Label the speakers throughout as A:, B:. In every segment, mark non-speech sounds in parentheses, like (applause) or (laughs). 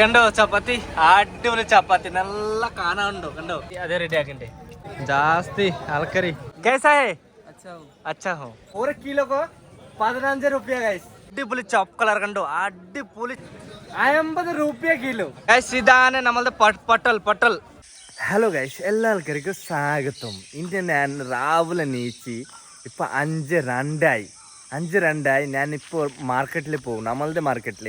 A: കണ്ടോ ചപ്പാത്തി? അടിപൊളി ചപ്പാത്തി. നല്ല കാണാനുണ്ടോ കണ്ടോ അതെ റെഡി ആക്കണ്ടേ. ജാസ്തി ആൾക്കാരി. കേസായേ അച്ഛാ ഹോ ഒരു കിലോക്കോ പതിനഞ്ച് റുപ്യ ഗൈസ് അടിപൊളി ചോപ്പ് കളർ കണ്ടോ? അടിപൊളി. അമ്പത് റുപ്യ കിലോ ഗൈസ് ഇതാണ് നമ്മളുടെ പട്ടൽ പട്ടൽ. ഹലോ ഗൈസ് എല്ലാ ആൾക്കാർക്കും സ്വാഗതം. ഇന്ന് ഞാൻ രാവിലെ നീച്ചി ഇപ്പം അഞ്ച് രണ്ടായി. അഞ്ച് രണ്ടായി ഞാൻ ഇപ്പോൾ മാർക്കറ്റിൽ പോകും നമ്മളുടെ മാർക്കറ്റിൽ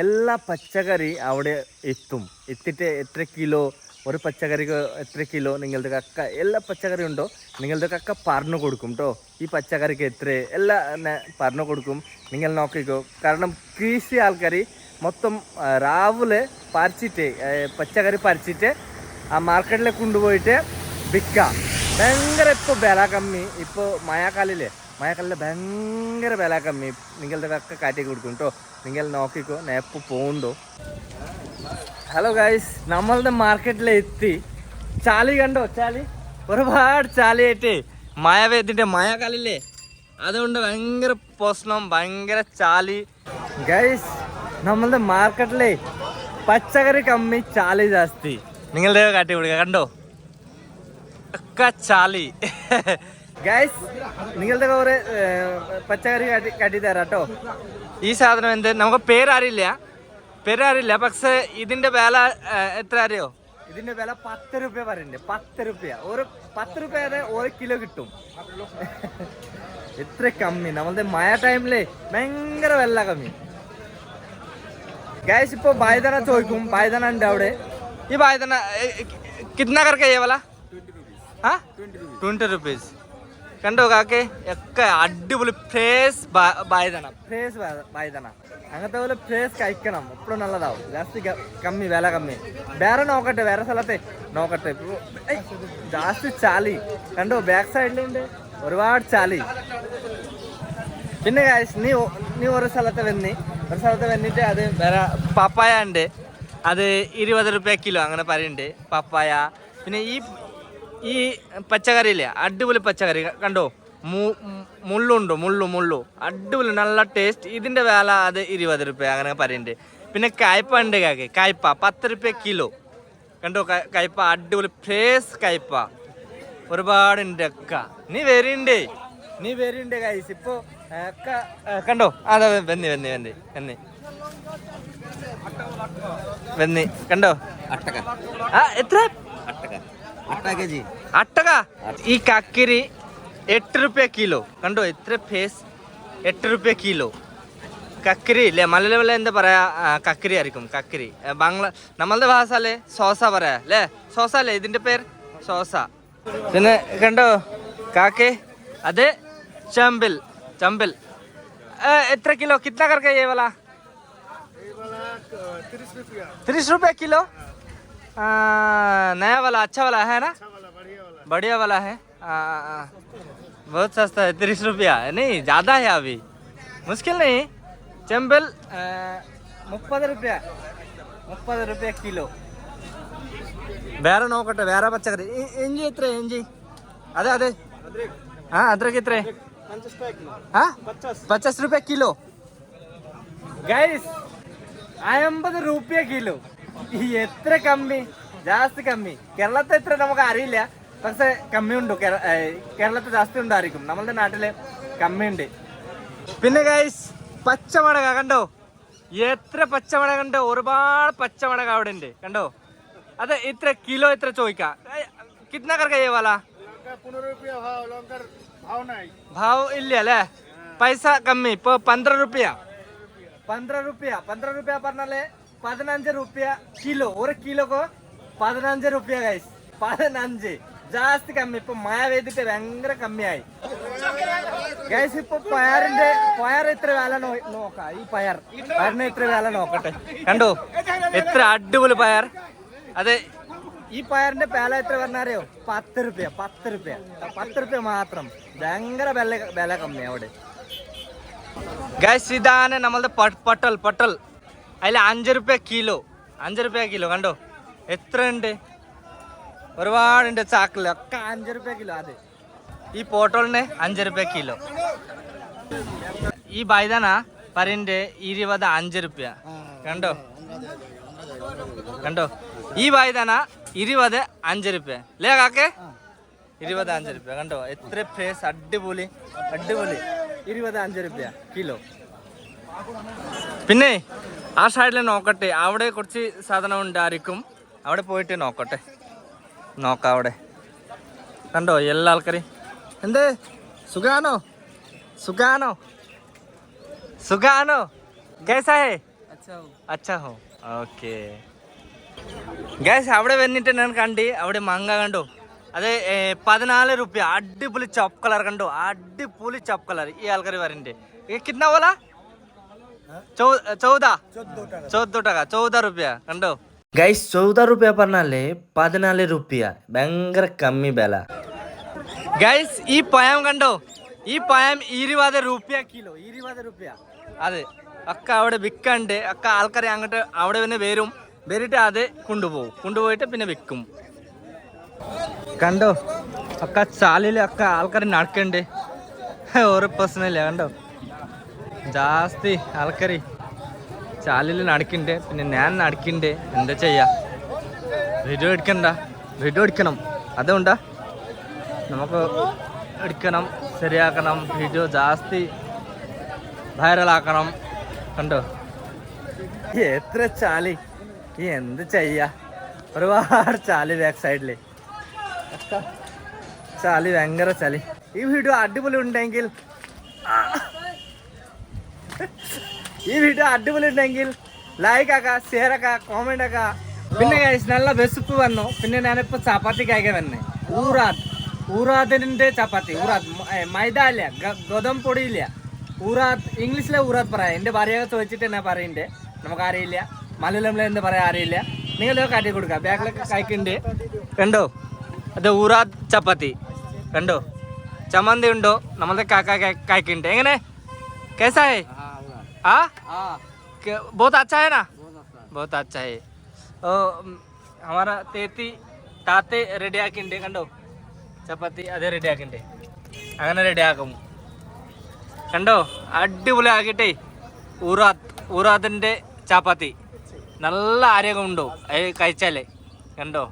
A: എല്ലാ പച്ചക്കറി അവിടെ എത്തും. എത്തിയിട്ട് എത്ര കിലോ ഒരു പച്ചക്കറിക്ക് എത്ര കിലോ നിങ്ങളുടെ കക്ക എല്ലാ പച്ചക്കറി ഉണ്ടോ? നിങ്ങളുടെ കക്ക പറഞ്ഞു കൊടുക്കും കേട്ടോ ഈ പച്ചക്കറിക്ക് എത്ര എല്ലാ പറഞ്ഞു കൊടുക്കും. നിങ്ങൾ നോക്കിക്കോ. കാരണം കൃഷി ആൾക്കാർ മൊത്തം രാവിലെ പറിച്ചിട്ട് പച്ചക്കറി പറിച്ചിട്ട് ആ മാർക്കറ്റിൽ കൊണ്ടുപോയിട്ട് വിൽക്കാം. ഭയങ്കര ഇപ്പോൾ വില കമ്മി ഇപ്പോൾ മഴക്കാലില്ലേ? മഴക്കാലിൽ ഭയങ്കര വില കമ്മി നിങ്ങളുടെ കക്ക കാറ്റേക്ക് കൊടുക്കും കേട്ടോ നിങ്ങൾ നോക്കിക്കോ ഞാൻ എപ്പോൾ പോകുന്നുണ്ടോ ഹലോ ഗൈസ് നമ്മളുടെ മാർക്കറ്റിലെത്തി. ചാലി കണ്ടോ? ചാലി? ഒരുപാട് ചാലിയായിട്ട് മഴവേദിന്റെ മഴക്കാലില്ലേ? അതുകൊണ്ട് ഭയങ്കര പ്രശ്നം ഭയങ്കര ചാലി. ഗൈസ് നമ്മളുടെ മാർക്കറ്റിലെ പച്ചക്കറി കമ്മി ചാലി ജാസ്തി. നിങ്ങളുടെ കാട്ടി കൊടുക്കുക കണ്ടോ? ഒക്കെ ചാലി. (laughs) ഗൈസ് നിങ്ങളുടെ കവറ് പച്ചക്കറി കാട്ടി കാട്ടി തരാം കേട്ടോ ഈ സാധനം എന്ത്? നമുക്ക് പേരറിയില്ല. പേരറിയില്ല. പക്ഷേ ഇതിന്റെ വില എത്ര അറിയോ? ഇതിന്റെ വില പത്ത് രൂപ പറയുന്നുണ്ട്. പത്ത് രൂപയാ ഒരു പത്ത് റുപ്യയുടെ ഒരു കിലോ കിട്ടും. എത്ര കമ്മി. നമ്മളുടെ മഴ ടൈമിൽ ഭയങ്കര വില കമ്മി. ഗൈസ് ഇപ്പോൾ ബായ്തന ചോദിക്കും. ബായ്തന ഉണ്ട് അവിടെ. ഈ ബായ്തന കിട്ടുന്ന കറക്കയ്യ വില? ആ? ട്വന്റി റുപ്പീസ് കണ്ടോ കാക്കെ? ഒക്കെ അടിപൊളി ഫ്രേസ് ബായ്തന ഫ്രേസ് ബായ്തന അങ്ങനത്തെ പോലെ ഫ്രേസ് കഴിക്കണം. എപ്പോഴും നല്ലതാവും. ജാസ്തി കമ്മി വില കമ്മി. വേറെ നോക്കട്ടെ വേറെ സ്ഥലത്തെ നോക്കട്ടെ. ജാസ്തി ചാലി കണ്ടോ ബാക്ക് സൈഡിലുണ്ട് ഒരുപാട് ചാലി പിന്നെ കാശ് നീ നീ ഒരു സ്ഥലത്ത് വന്നി. ഒരു സ്ഥലത്ത് വന്നിട്ട് അത് വേറെ പപ്പായ ഉണ്ട്. അത് ഇരുപത് റുപ്യ കിലോ അങ്ങനെ പറയുന്നുണ്ട് പപ്പായ. പിന്നെ ഈ ഈ പച്ചക്കറിയില്ലേ? അടിപൊളി പച്ചക്കറി. കണ്ടോ? മുള്ളുണ്ടോ മുള്ളു മുള്ളു. അടിപൊളി നല്ല ടേസ്റ്റ് ഇതിന്റെ വില അത് ഇരുപത് റുപ്യ അങ്ങനെ പറയുന്നുണ്ട് പിന്നെ കയ്പ ഉണ്ട് കാക്ക്. കയ്പ പത്ത് റുപ്യ കിലോ. കണ്ടോ? കായ്പ അടിപൊളി ഫ്രേസ് കയ്പ. ഒരുപാടുണ്ട് അക്ക നീ വരുന്നുണ്ട് നീ വരുന്നുണ്ട് കൈസ് ഇപ്പൊ ആ, കണ്ടോ? അതെ വെന്നി വെന്നി വെന്നി വെന്നി. വെന്നി കണ്ടോ?
B: അട്ടക്ക.
A: ആ എത്ര?
B: അട്ടക आठ
A: टका ई काकरी എട്ട് റുപ്യ കിലോ. കണ്ടോ എത്ര ഫേസ് എട്ട് റുപ്യ കിലോ. കക്കരി അല്ലേ മലയാള വില എന്താ പറയാ? കക്കരി ആയിരിക്കും കക്കരി. ബാംഗ്ല നമ്മളുടെ ഭാഷ അല്ലേ? സോസ പറയാ അല്ലേ? സോസ അല്ലേ ഇതിന്റെ പേര്? സോസ. പിന്നെ കണ്ടോ കാക്കെ? അത് ചമ്പിൽ ചമ്പിൽ. എത്ര കിലോ? കിട്ട കറക്ക ഏവല തിരിസ് റുപ്യ കിലോ? आ, नया वाला अच्छा वाला है ना? अच्छा बढ़िया वाला वाला है। आ, आ, बहुत सस्ता है तीस रुपया नहीं ज़्यादा है अभी। मुश्किल नहीं। चंबल मुफ़्त रुपया। मुफ़्त रुपया किलो। వేరే నోకట వేరే इंजी ఏం చేతురే ఏంజి అదే అదే అద్రక్ ఇత్రే పచాస్ రూపాయ కిలో గైస్ ఐంబది रुपया किलो। हाँ? എത്ര കമ്മി? ജാസ്തി കമ്മി. കേരളത്തെ എത്ര നമുക്ക് അറിയില്ല. പക്ഷെ കമ്മിയുണ്ട്. കേരളത്തെ ജാസ്തി ഉണ്ടായിരിക്കും. നമ്മളുടെ നാട്ടിൽ കമ്മിയുണ്ട്. പിന്നെ ഗൈസ് പച്ചമുളക കണ്ടോ? എത്ര പച്ചമുളക കണ്ടോ? ഒരുപാട് പച്ചമുളക അവിടെ ഉണ്ട് കണ്ടോ? അത് ഇത്ര കിലോ ഇത്ര ചോദിക്കാം? കിतना करके ये वाला ഇല്ല അല്ലേ? പൈസ കമ്മി. ഇപ്പൊ പന്ത്രണ്ട് റുപ്യ. പന്ത്രണ്ട് റുപ്യ. പന്ത്രണ്ട് റുപ്യ പറഞ്ഞാലേ പതിനഞ്ച് റുപ്യ കിലോ ഒരു കിലോക്കോ പതിനഞ്ച് റുപ്യ ഗൈസ് പതിനഞ്ച്. ജാസ്തി കമ്മി. ഇപ്പൊ മഴ പെയ്തിട്ട് ഭയങ്കര കമ്മിയായി. ഗൈസ് ഇപ്പൊ പയറിന്റെ പയർ എത്ര വില നോക്ക. ഈ പയർ പയറിന് എത്ര വില നോക്കട്ടെ. കണ്ടോ? എത്ര അടിപൊളി പയർ. അതെ ഈ പയറിന്റെ വില എത്ര പറഞ്ഞാറിയോ പത്ത് റുപ്യ പത്ത് റുപ്യ. പത്ത് റുപ്യ മാത്രം. ഭയങ്കര വില വില കമ്മി അവിടെ. ഗൈസ് ഇതാണ് നമ്മളുടെ പട്ടൽ പട്ടൽ. അതിൽ അഞ്ച് റുപ്യ കിലോ അഞ്ച് റുപ്യ കിലോ കണ്ടോ? എത്ര ഉണ്ട് ഒരുപാടുണ്ട് ചാക്കിൽ ഒക്കെ അഞ്ച് റുപ്യ കിലോ അത് ഈ പോട്ടോളിന് അഞ്ച് റുപ്യ കിലോ. ഈ ബൈദാന പറയുന്നുണ്ട് ഇരുപത് അഞ്ച് റുപ്യ കണ്ടോ? കണ്ടോ? ഈ വായുദാന ഇരുപത് അഞ്ച് റുപ്യ അല്ലേ കാക്കേ? ഇരുപത് അഞ്ച് റുപ്യ കണ്ടോ? എത്ര ഫ്രേസ് അടിപൊളി അടിപൊളി. ഇരുപത് അഞ്ച് റുപ്യ കിലോ. പിന്നെ ആ സൈഡിൽ നോക്കട്ടെ. അവിടെ കുറച്ച് സാധനം ഉണ്ടായിരിക്കും അവിടെ പോയിട്ട് നോക്കട്ടെ. നോക്കാം അവിടെ. കണ്ടോ എല്ലാ ആൾക്കാരെയും? എന്തേ? സുഖാനോ സുഖാനോ സുഖാനോ ഗൈസാ ഹേ അച്ഛാ ഹോ. ഓക്കെ ഗൈസ് അവിടെ വന്നിട്ട് ഞാൻ കണ്ടി അവിടെ മങ്ങ കണ്ടോ. അത് പതിനാല് രൂപ അടിപൊളി ചോപ്പ് കളർ കണ്ടോ. അടിപൊളി ചോപ്പ് കളർ ഈ ആൾക്കാർ വരണ്ട്. കിട്ടുന്ന പോലെ? ചൗദ. ടക ചൗദ റുപ്യ. കണ്ടോ? ഗൈസ് ചൗദ റുപ്യ പറഞ്ഞാലേ പതിനാല് റുപ്യ. ഭയങ്കര കമ്മി വില ഗൈസ് ഈ പഴം കണ്ടോ? ഈ പഴം ഇരുപത് റുപ്യ കിലോ. ഇരുപത് റുപ്യ. അതെ. അക്ക അവിടെ വിൽക്കണ്ട് അക്ക ആൾക്കാരെ അങ്ങോട്ട് അവിടെ തന്നെ വരും. വരിട്ട് അത് കൊണ്ടുപോകും. കൊണ്ടുപോയിട്ട് പിന്നെ വിൽക്കും കണ്ടോ? ഒക്കെ ചാലിൽ ഒക്കെ ആൾക്കാർ നടക്കണ്ട്. ഒരു പ്രശ്നമില്ല. കണ്ടോ? ജാസ്തി ആൾക്കാർ ചാലിൽ നടക്കണ്ടേ പിന്നെ ഞാൻ നടക്കണ്ടേ. എന്താ ചെയ്യാ? വീഡിയോ എടുക്കണ്ട. വീഡിയോ എടുക്കണം. അതുകൊണ്ടാ നമുക്ക് എടുക്കണം ശരിയാക്കണം. വീഡിയോ ജാസ്തി വൈറലാക്കണം കണ്ടോ? എത്ര ചാലി? ഈ എന്ത് ചെയ്യാ? ഒരുപാട് ചാലി ബാക്ക് സൈഡിൽ ചാലി ഭയങ്കര ചാലി. ഈ വീഡിയോ അടിപൊളി ഉണ്ടെങ്കിൽ ഈ വീഡിയോ അടിപൊളി ഉണ്ടെങ്കിൽ ലൈക്ക് ആക്കുക ഷെയർ ആക്കുക കോമെന്റ് ആക്കുക പിന്നെ കഴിച്ച് നല്ല വിശപ്പ് വന്നു. പിന്നെ ഞാനിപ്പോ ചപ്പാത്തി കഴിക്കാൻ വന്നെ. ഊറാദ്. ഊറാദിന്റെ ചപ്പാത്തി. ഊറാദ്. മൈദ ഇല്ല ഗോതമ്പ് പൊടി ഇല്ല ഊറാദ്. ഇംഗ്ലീഷിലെ ഊറാദ് പറയാം. എന്റെ ഭാര്യയൊക്കെ ചോദിച്ചിട്ട് എന്നാ പറയണ്ടേ? നമുക്ക് അറിയില്ല മലയാളമിലെ എന്ത് പറയാ അറിയില്ല. നിങ്ങൾ കാട്ടി കൊടുക്ക. ബാക്കിലൊക്കെ കഴിക്കുന്നുണ്ട് കണ്ടോ? അത് ഊറാദ് ചപ്പാത്തി. കണ്ടോ? ചമ്മന്തി ഉണ്ടോ? നമ്മളെ കാക്ക കഴിക്കുന്നുണ്ട് എങ്ങനെ? कैसा है हाँ क- बहुत अच्छा है ना बहुत अच्छा है ഓ ഉം, हमारा തേത്തി താത്തെ റെഡി ആക്കിണ്ട് കണ്ടോ ചപ്പാത്തി അതേ റെഡി ആക്കിണ്ട് അങ്ങനെ റെഡി ആക്കും കണ്ടോ അടിപൊളി ആക്കിട്ടെ ഊറാത്ത് ഊറാത്തിൻ്റെ ചപ്പാത്തി നല്ല ആരോഗ്യമുണ്ടോ അത് കഴിച്ചാലേ കണ്ടോ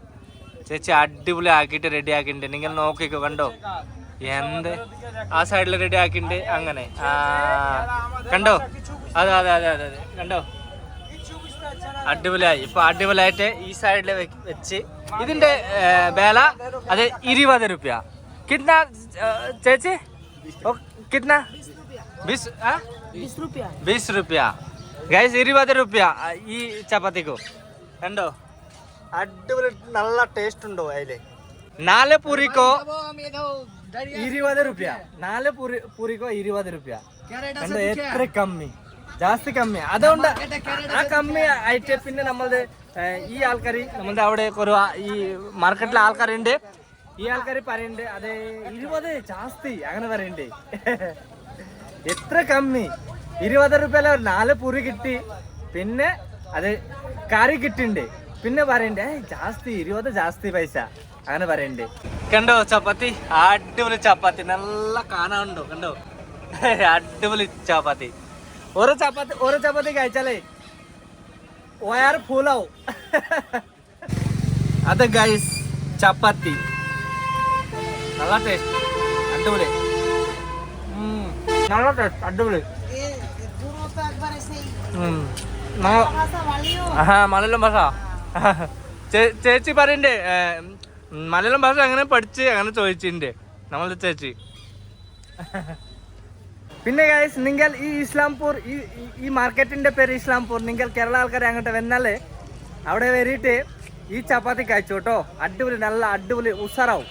A: ചേച്ചി അടിപൊളി ആക്കിയിട്ട് റെഡി ആക്കിയിട്ടുണ്ട് നിങ്ങൾ നോക്കിക്കോ കണ്ടോ എന്ത്? ആ സൈഡിൽ റെഡി ആക്കിണ്ട് അങ്ങനെ. കണ്ടോ? അതെ അതെ അതെ അതെ അതെ. കണ്ടോ? അടിപൊളിയായി. ഇപ്പൊ അടിപൊളിയായിട്ട് ഈ സൈഡിൽ വെച്ച് ഇതിന്റെ വില അത് ഇരുപത് റുപ്യ. കിട്ടുന്ന ചേച്ചി? കിട്ടുന്ന ബീസ് റുപ്യ. ഗൈസ് ഇരുപത് റുപ്യ ഈ ചപ്പാത്തിക്കോ. കണ്ടോ? അടിപൊളി നല്ല ടേസ്റ്റ് ഉണ്ടോ അതിൽ? നാല് പൂരിക്കോ? ഇരുപത് റുപ്യ. നാല് പൂരി പൂരിക്കോ ഇരുപത് റുപ്യ. കണ്ടോ? എത്ര കമ്മി? ജാസ്തി കമ്മി. അതുകൊണ്ട് ആ കമ്മി ആയിട്ട് പിന്നെ നമ്മളത് ഈ ആൾക്കാർ നമ്മളുടെ അവിടെ കുറവ് ഈ മാർക്കറ്റിലെ ആൾക്കാരുണ്ട്. ഈ ആൾക്കാർ പറയണ്ട് അത് ഇരുപത് ജാസ്തി അങ്ങനെ പറയണ്ട്. എത്ര കമ്മി? ഇരുപത് റുപ്യല ഒരു നാല് പൂരി കിട്ടി. പിന്നെ അത് കറി കിട്ടിണ്ട്. പിന്നെ പറയണ്ടേ "ഏയ് ജാസ്തി ഇരുപത് ജാസ്തി പൈസ അങ്ങനെ പറയണ്ടേ. കണ്ടോ ചപ്പാത്തി? അടിപൊളി ചപ്പാത്തി. നല്ല കാണാനുണ്ടോ കണ്ടോ? (laughs) അടിപൊളി ചപ്പാത്തി. ഓരോ ചപ്പാത്തി ഓരോ ചപ്പാത്തി കഴിച്ചാലേ വയർ ഫുള്ളാവും (laughs) അത് ഗൈസ് ചപ്പാത്തി. നല്ല ടേസ്റ്റ് അടിപൊളി. നല്ല ടേസ്റ്റ് അടിപൊളി. ആ മലയാളം ഭാഷ. (laughs) ചേച്ചി പറയണ്ടേ മലയാളം ഭാഷ അങ്ങനെ പഠിച്ച് അങ്ങനെ ചോദിച്ചിട്ടുണ്ട്. നമ്മളെ ചേച്ചി. പിന്നെ ഗൈസ് നിങ്ങൾ ഈ ഇസ്ലാംപൂർ ഈ ഈ- ഈ മാർക്കറ്റിന്റെ പേര് ഇസ്ലാംപൂർ നിങ്ങൾ കേരള ആൾക്കാരെ അങ്ങോട്ട് വന്നാലേ അവിടെ വരിയിട്ട് ഈ ചപ്പാത്തി കഴിച്ചു കേട്ടോ അടിപൊളി നല്ല അടിപൊളി ഉഷാറാവും